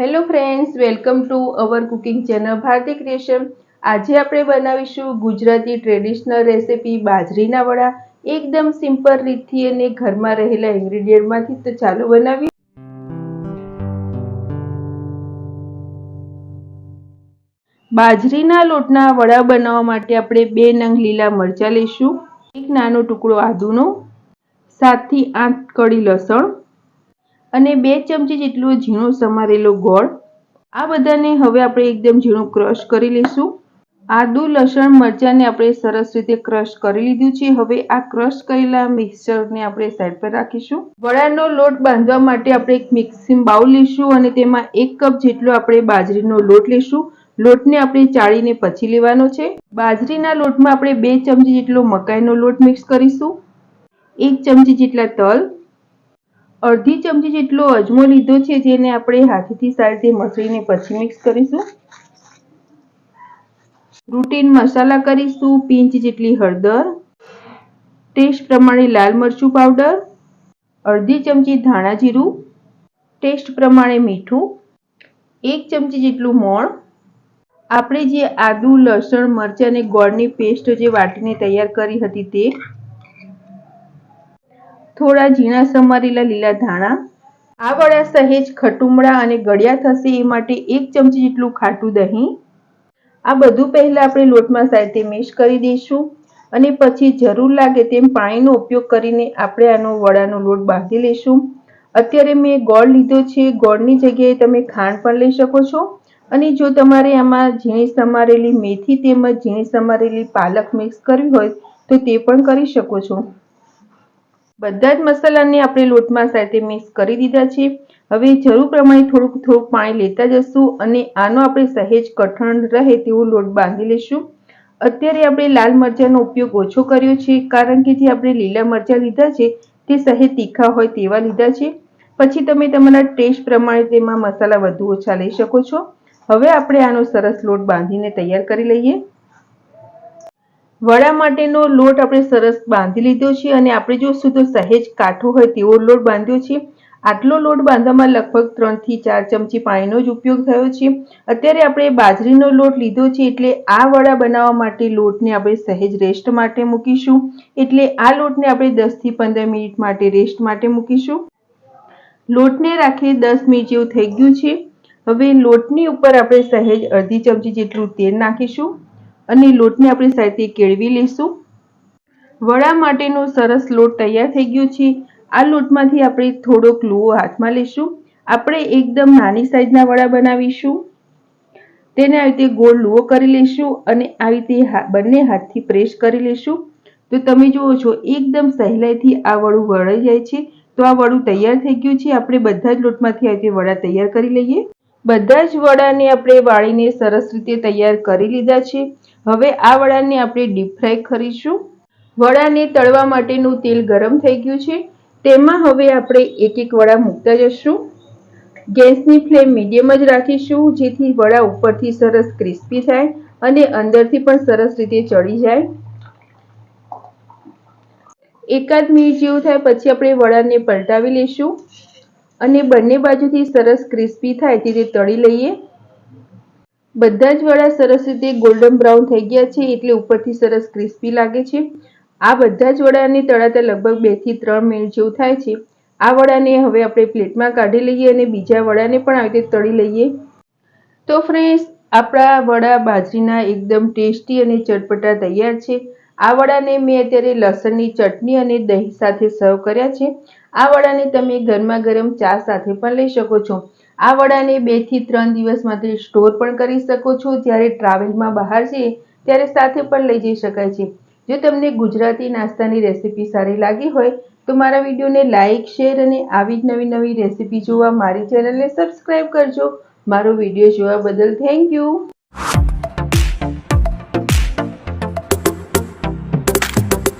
Hello friends welcome to our cooking channel Bharti creation આજે આપણે બનાવીશું ગુજરાતી ટ્રેડિશનલ રેસિપી બાજરીના વડા. એકદમ સિમ્પલ રીતથી અને ઘરમાં રહેલા ઇન્ગ્રીડિયન્ટમાંથી તો ચાલો બનાવીએ. બાજરીના લોટના વડા બનાવવા માટે આપણે બે નંગ લીલા મરચાં લઈશું, એક નાનો ટુકડો આદુનો, સાતથી આઠ કળી લસણ અને બે ચમચી જેટલો ઝીણો સમારેલો ગોળ. આ બધાને હવે આપણે એકદમ ઝીણું ક્રશ કરી લઈશું. આદુ, લસણ, મરચાંને આપણે સરસ રીતે ક્રશ કરી લીધું છે. હવે આ ક્રશ કરેલા મિક્સરને આપણે સાઈડ પર રાખીશું. વડાનો લોટ બાંધવા માટે આપણે એક મિક્સિંગ બાઉલ લઈશું અને તેમાં એક કપ જેટલો આપણે બાજરીનો લોટ લઈશું. લોટને આપણે ચાળીને પછી લેવાનો છે. બાજરીના લોટમાં આપણે બે ચમચી જેટલો મકાઈનો લોટ મિક્સ કરીશું. એક ચમચી જેટલા તલ અડધી ચમચી જેટલો અજમો લીધો છે, જેને આપણે હાથેથી સારી રીતે મસળીને પછી મિક્સ કરીશું. રૂટીન મસાલા કરીશું, પિંચ જેટલી હળદર ટેસ્ટ પ્રમાણે લાલ મરચું પાવડર અડધી ચમચી ધાણા જીરું ટેસ્ટ પ્રમાણે મીઠું, એક ચમચી જેટલું મોણ. આપણે જે આદુ, લસણ, મરચાં અને ગોળની પેસ્ટ જે વાટીને તૈયાર કરી હતી તે થોડા ઝીણા સમારેલા લીલા ધાણા આ વડા સહેજ ખટુમડા અને ગળ્યા થશે એ માટે એક ચમચી જેટલું ખાટું દહીં. આ બધું પહેલાં આપણે લોટમાં સાથે મિક્સ કરી દઈશું અને પછી જરૂર લાગે તેમ પાણીનો ઉપયોગ કરીને આપણે આનો વડાનો લોટ બાંધી લઈશું. અત્યારે મેં ગોળ લીધો છે, ગોળની જગ્યાએ તમે ખાંડ પણ લઈ શકો છો. અને જો તમારે આમાં ઝીણી સમારેલી મેથી તેમજ ઝીણી સમારેલી પાલક મિક્સ કરવી હોય તો તે પણ કરી શકો છો. બધા જ મસાલાને આપણે લોટમાં સાથે મિક્સ કરી દીધા છે. હવે જરૂર પ્રમાણે થોડુંક થોડુંક પાણી લેતા જશું અને આનો આપણે સહેજ કઠણ રહે તેવો લોટ બાંધી લઈશું. અત્યારે આપણે લાલ મરચાંનો ઉપયોગ ઓછો કર્યો છે, કારણ કે જે આપણે લીલા મરચાં લીધા છે, તે સહેજ તીખા હોય તેવા લીધા છે. પછી તમે તમારા ટેસ્ટ પ્રમાણે તેમાં મસાલા વધુ ઓછા લઈ શકો છો. હવે આપણે આનો સરસ લોટ બાંધીને તૈયાર કરી લઈએ. વડા માટેનો લોટ આપણે સરસ બાંધી લીધો છે અને આપણે જોશું તો સહેજ કાઠો હોય તેવો લોટ બાંધ્યો છે. આટલો લોટ બાંધવામાં લગભગ ત્રણથી ચાર ચમચી પાણીનો જ ઉપયોગ થયો છે. અત્યારે આપણે બાજરીનો લોટ લીધો છે એટલે આ વડા બનાવવા માટે લોટને આપણે સહેજ રેસ્ટ માટે મૂકીશું. એટલે આ લોટને આપણે દસથી પંદર મિનિટ માટે રેસ્ટ માટે મૂકીશું. લોટને રાખી દસ મિનિટ જેવું થઈ ગયું છે. હવે લોટની ઉપર આપણે સહેજ અડધી ચમચી જેટલું તેલ નાખીશું. અને લોટને આપણે સાઈડથી કેળવી લઈશું. વડા માટેનો સરસ લોટ તૈયાર થઈ ગયો છે. આ લોટમાંથી આપણે થોડોક લુવો હાથમાં લઈશું. આપણે એકદમ નાની સાઈઝના વડા બનાવીશું. તેને આવી રીતે ગોળ લુવો કરી લઈશું અને આવી રીતે બંને હાથથી પ્રેસ કરી લઈશું. તો તમે જુઓ છો, એકદમ સહેલાઈથી આ વડું વળાઈ જાય છે. તો આ વડું તૈયાર થઈ ગયું છે. આપણે બધા જ લોટમાંથી આવી રીતે વડા તૈયાર કરી લઈએ. બધા જ વડાને આપણે વાળીને સરસ રીતે તૈયાર કરી લીધા છે. હવે આ વડાને આપણે ડીપ ફ્રાય કરીશું. વડાને તળવા માટેનું તેલ ગરમ થઈ ગયું છે. તેમાં હવે આપણે એક એક વડા મૂકતા જશું. ગેસની ફ્લેમ મીડિયમ જ રાખીશું, જેથી વડા ઉપરથી સરસ ક્રિસ્પી થાય અને અંદરથી પણ સરસ રીતે ચડી જાય. એકાદ મિનિટ જેવું થાય પછી આપણે વડાને પલટાવી લઈશું. અને બંને બાજુથી સરસ ક્રિસ્પી થાય તે તળી લઈએ. બધા જ વડા સરસ રીતે ગોલ્ડન બ્રાઉન થઈ ગયા છે એટલે ઉપરથી સરસ ક્રિસ્પી લાગે છે. આ બધા જ વડાને તળાતા લગભગ બેથી ત્રણ મિનિટ જેવું થાય છે. આ વડાને હવે આપણે પ્લેટમાં કાઢી લઈએ અને બીજા વડાને પણ આવી રીતે તળી લઈએ. તો ફ્રેન્ડ્સ, આપણા વડા બાજરીના એકદમ ટેસ્ટી અને ચટપટા તૈયાર છે. આ વડાને મેં અત્યારે લસણની ચટણી અને દહીં સાથે સર્વ કર્યા છે. આ વડાને તમે ગરમા ગરમ ચા સાથે પણ લઈ શકો છો. આ વડાને બેથી ત્રણ દિવસ માટે સ્ટોર પણ કરી શકો છો. જ્યારે ટ્રાવેલમાં બહાર જઈએ, ત્યારે સાથે પણ લઈ જઈ શકાય છે. જો તમને ગુજરાતી નાસ્તાની રેસીપી સારી લાગી હોય, તો મારા વિડીયોને લાઇક શેર અને આવી જ નવી નવી રેસીપી જોવા મારી ચેનલને સબસ્ક્રાઈબ કરજો. મારો વીડિયો જોવા બદલ થેન્ક યુ.